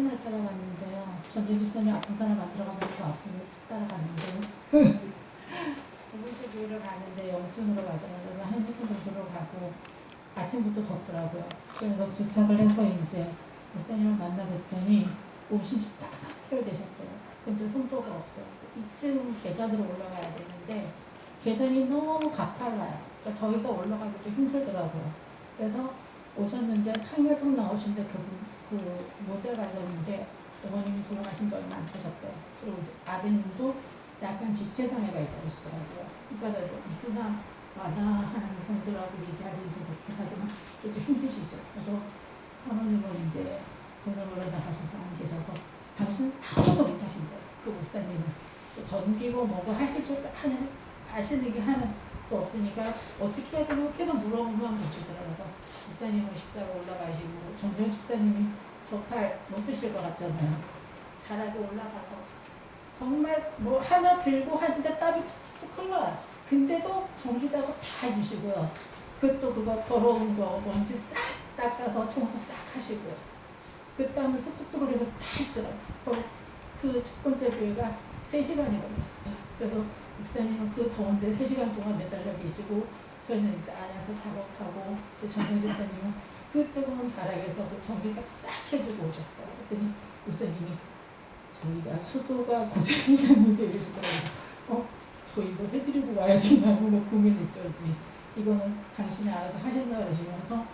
날 따라갔는데요. 전재 집사님 아픈 사람 만들어가면서 아픈 걸 따라갔는데요. 두 번째 교회를 가는데 영천으로 가더라고요. 한 10분 정도로 가고 아침부터 덥더라고요. 그래서 도착을 해서 이제 목사님을 만나 뵀더니 오신 지 딱 3개월 되셨대요. 근데 손도가 없어요. 2층 계단으로 올라가야 되는데 계단이 너무 가팔라요. 그러니까 저희가 올라가기도 힘들더라고요. 그래서 오셨는데 탕가정 나오신데 그분 그 모자 가정인데 어머님이 돌아가신 지 얼마 안 되셨대요. 그리고 아드님도 약간 지체장애가 있다고 하시더라고요. 그러니까 있으나 마나 하는 성도라고 얘기하기는 좀 그렇게 하지만 또 힘드시죠. 그래서 사모님은 이제 동남으로 나가셔서 안 계셔서 당신 아무도 못 하신대요. 그 목사님은 또 전기고 뭐고 하실 줄 아시는 게 하는 또 없으니까 어떻게 해야 되나 계속 물어보면 못주더라고요 그래서 목사님은 십자가 올라가시고 정정 집사님이 저팔 못 쓰실 것 같잖아요. 잘하게 올라가서 정말 뭐 하나 들고 하는데 땀이 툭툭툭 흘러요. 근데도 전기 작업 다 해주시고요. 그것도 그거 더러운 거 먼지 싹 닦아서 청소 싹 하시고요. 그 땀을 뚝뚝뚝 흘리면서 다 하시더라고요. 그 첫 번째 교회가 3시간이 걸렸어요. 그래서 목사님은 그 더운데 3시간 동안 매달려 계시고 저희는 이제 안에서 작업하고 또 정현 집사님은 그 뜨거운 바닥에서 그 전기 작업 싹 해주고 오셨어요. 그랬더니 목사님이 저희가 수도가 고생이 됐는데 이러시더라고요. 어? 저 이거 해드리고 와야 되나 뭐 고민했죠. 그랬더니 이거는 당신이 알아서 하신다 그러시면서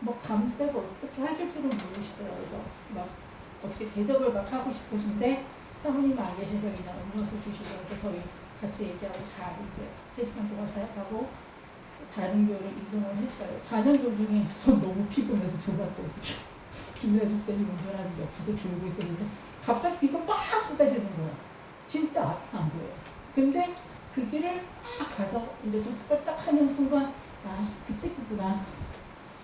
뭐 감사해서 어떻게 하실 줄은 모르시더라고요. 그래서 막 어떻게 대접을 막 하고 싶으신데 사모님 안 계시서 그냥 음료수 주시고 해서 저희 같이 얘기하고 잘 이제 3시간 동안 사역하고 다른 교회로 이동을 했어요. 가는 도중에 전 너무 피곤해서 졸았거든요. 김민아 집사님 운전하는 옆에서 졸고 있었는데 갑자기 비가 막 쏟아지는 거예요. 진짜 앞이 안 보여요. 근데 그 길을 막 가서 이제 도착을 딱 하는 순간 아, 그치구나.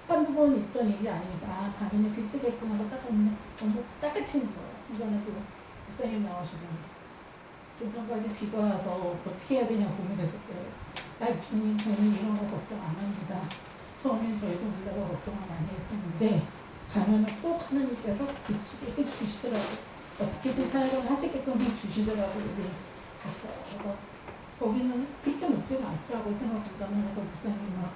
한두 번 있던 일이 아니니까 아, 당연히 그치겠구나 하고 딱 했는데 너무 따뜻친 거예요. 이번에 그 목사님 나오시고 좀 전까지 비가 와서 어떻게 해야 되냐 고민했었대요. 아, 목사님 저는 이런 거 걱정 안 합니다. 처음엔 저희도 몰라서 걱정을 많이 했었는데 가면은 꼭 하나님께서 그치게 해주시더라고요. 어떻게든 사역을 하시게끔 해주시더라고요. 갔어요. 그래서 거기는 그렇게 높지가 않더라고요. 생각보다는. 그래서 목사님 막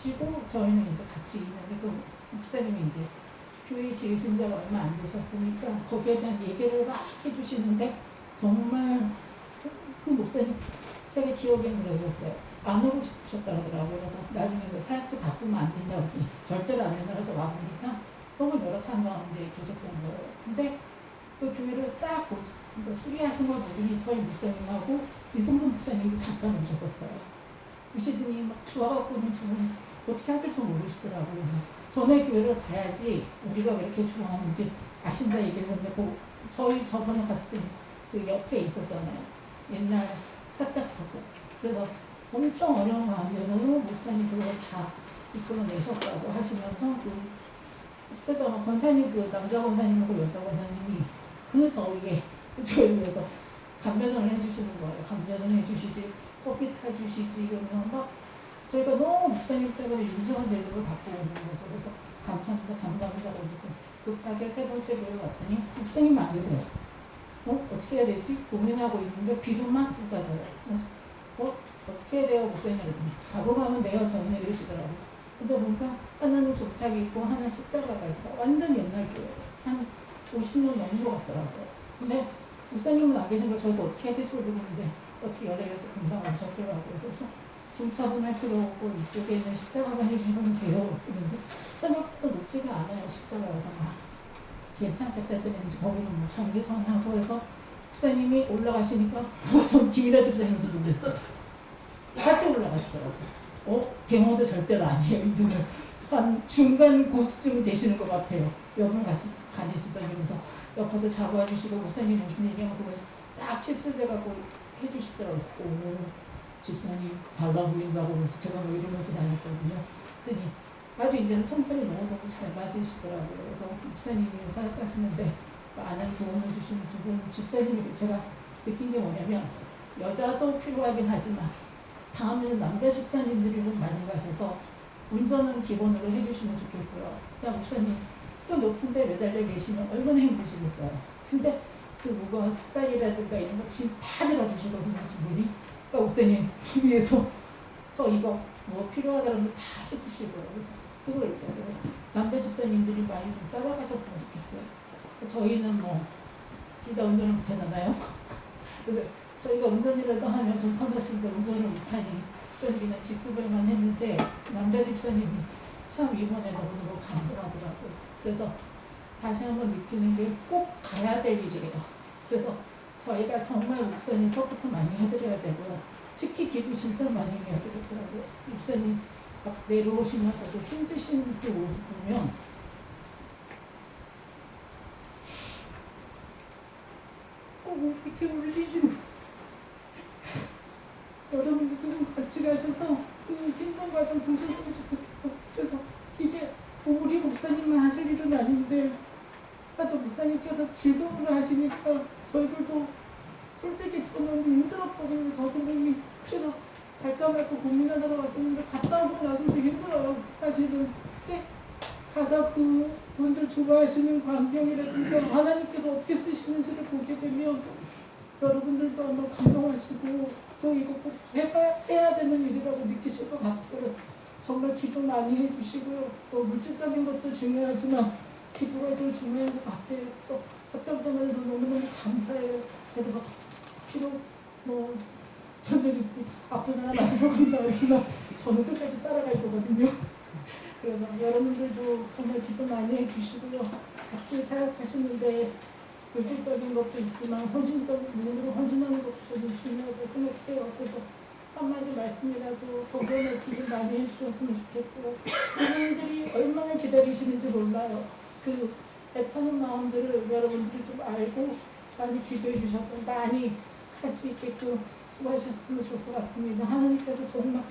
쉬고 저희는 이제 같이 있는데 그 목사님이 이제 교회 지으신 지가 얼마 안 되셨으니까 거기에 대한 얘기를 막 해주시는데 정말 그 목사님 제가 기억에 그러셨어요. 안 오고 싶으셨다 그러더라고요. 그래서 나중에 그 사역지 바꾸면 안 된다고 절대로 안 된다 그래서 와보니까 너무 열악한 가운데 계셨던 거예요. 근데 그 교회를 싹 고, 그러니까 수리하신 걸 보더니 저희 목사님하고 이성선 목사님이 잠깐 오셨었어요. 오시더니 막 좋아갖고는 두분 어떻게 하실 줄 모르시더라고요. 전에 교회를 봐야지 우리가 왜 이렇게 좋아하는지 아신다 얘기를 했는데 그 저희 저번에 갔을 때 그 옆에 있었잖아요. 옛날 사택하고 그래서 엄청 어려운 가운데서 목사님 그걸 다 이끌어내셨다고 하시면서 그 아마 권사님 그 남자 권사님하고 여자 권사님이 그 더위에 저희 위해서 감자전을 해주시는 거예요. 감자전 해주시지 커피 타주시지 그러면 막 저희가 너무 목사님 때문에 유수한 대접을 받고 오는 거죠. 그래서 감사합니다, 감사합니다. 어저께 급하게 세 번째 교회 갔더니 목사님 안 계세요. 어? 어떻게 해야 되지? 고민하고 있는데 비도 막 쏟아져요. 어? 어떻게 해야 돼요? 목사님 가고 가면 돼요. 저희는 이러시더라고요. 근데 뭔가 하나는 족착이 있고 하나 십자가가 있어. 완전 옛날 교회. 한 50년 넘은 것 같더라고요. 근데 목사님은 안 계신 거 저희가 어떻게 해야 될지 모르겠는데 어떻게 열애에서 금방 오셨더라고요. 그래서 중차분할 필요 없고 이쪽에 있는 십자가만 해주시면 돼요. 그런데 생각보다 높지가 않아요. 십자가에서 막 괜찮겠다 이제 거기는 뭐 전기선하고 해서 목사님이 올라가시니까 전 김일아 집사님도 놀랐어요. 같이 올라가시더라고요. 어? 데모도 절대로 아니에요. 이제는 한 중간 고수쯤 되시는 것 같아요. 여분 같이 다니시던 이러면서 옆에서 잡아와 주시고 목사님 무슨 얘기하면 그거 딱 치수제 갖고 해주시더라고요. 오, 집사님 달라 보인다고 제가 뭐 이러면서 다녔거든요. 그랬더니 아주 이제는 손편이 너무너무 잘 맞으시더라고요. 그래서 목사님이 사역하시는데 많은 도움을 주시는 두분 집사님이 제가 느낀 게 뭐냐면 여자도 필요하긴 하지만 다음에는 남자 집사님들이 좀 많이 가셔서 운전은 기본으로 해주시면 좋겠고요. 야 목사님 또 높은 데 매달려 계시면 얼마나 힘드시겠어요. 근데 그 무거운 삭발이라든가 이런 거짐다 들어주시거든요, 두 분이. 그러니까 목사님, TV에서 저 이거 뭐 필요하다 그러면 다 해주시고요. 그래서 그걸 그래서 남자 집사님들이 많이 좀 따라가셨으면 좋겠어요. 저희는 뭐, 둘 다 운전을 못하잖아요. 그래서 저희가 운전이라도 하면 좀 편하신데 운전을 못하니, 그래서 그냥 뒷수발만 했는데, 남자 집사님이 참 이번에 너무너무 감사하더라고요. 그래서 다시 한번 느끼는 게 꼭 가야 될 일이에요. 그래서 저희가 정말 목사님 서포트 많이 해드려야 되고요. 특히 기도 진짜 많이 해야 되겠더라고요. 목사님 막 내려오시면서 도 힘드신 그 모습 보면 꼭 이렇게 울리시는 여러분들도 좀 같이 가셔서 그 힘든 과정 보셨으면 좋겠어요. 그래서 이게 우리 목사님만 하실 일은 아닌데 하도 목사님께서 즐거움을 하시니까 저희들도 솔직히 저는 힘들었거든요. 저도 몸이 그래서 갈까 말까 고민하다가 왔었는데 갔다 오고 나서 되게 힘들어요. 사실은 그때 가서 그 분들 좋아하시는 광경이라든가 하나님께서 어떻게 쓰시는지를 보게 되면 여러분들도 아마 감동하시고 또 이거 꼭 해봐야, 해야 되는 일이라고 느끼실 것 같아요. 그래서 정말 기도 많이 해주시고요. 또 물질적인 것도 중요하지만 기도가 제일 중요한 것 같아요. 그래서 갔다 오자마자 너무너무 감사해요. 그래서 비록 뭐 저는 아픈 사람 마시러 간다 하지만 저는 끝까지 따라갈 거거든요. 그래서 여러분들도 정말 기도 많이 해주시고요. 같이 사역하시는데 물질적인 것도 있지만 헌신적인 눈으로 헌신하는 것도 저는 중요하다고 생각해요. 그래서 한마디 말씀이라도 덕분 말씀 좀 많이 해주셨으면 좋겠고요. 그분들이 얼마나 기다리시는지 몰라요. 그 애타는 마음들을 여러분들이 좀 알고 많이 기도해 주셔서 많이 할 수 있게끔 수고하셨으면 좋을 것 같습니다. 하나님께서 정말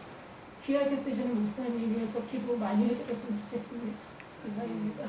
귀하게 쓰시는 목사님을 위해서 기도 많이 해드렸으면 좋겠습니다. 감사합니다.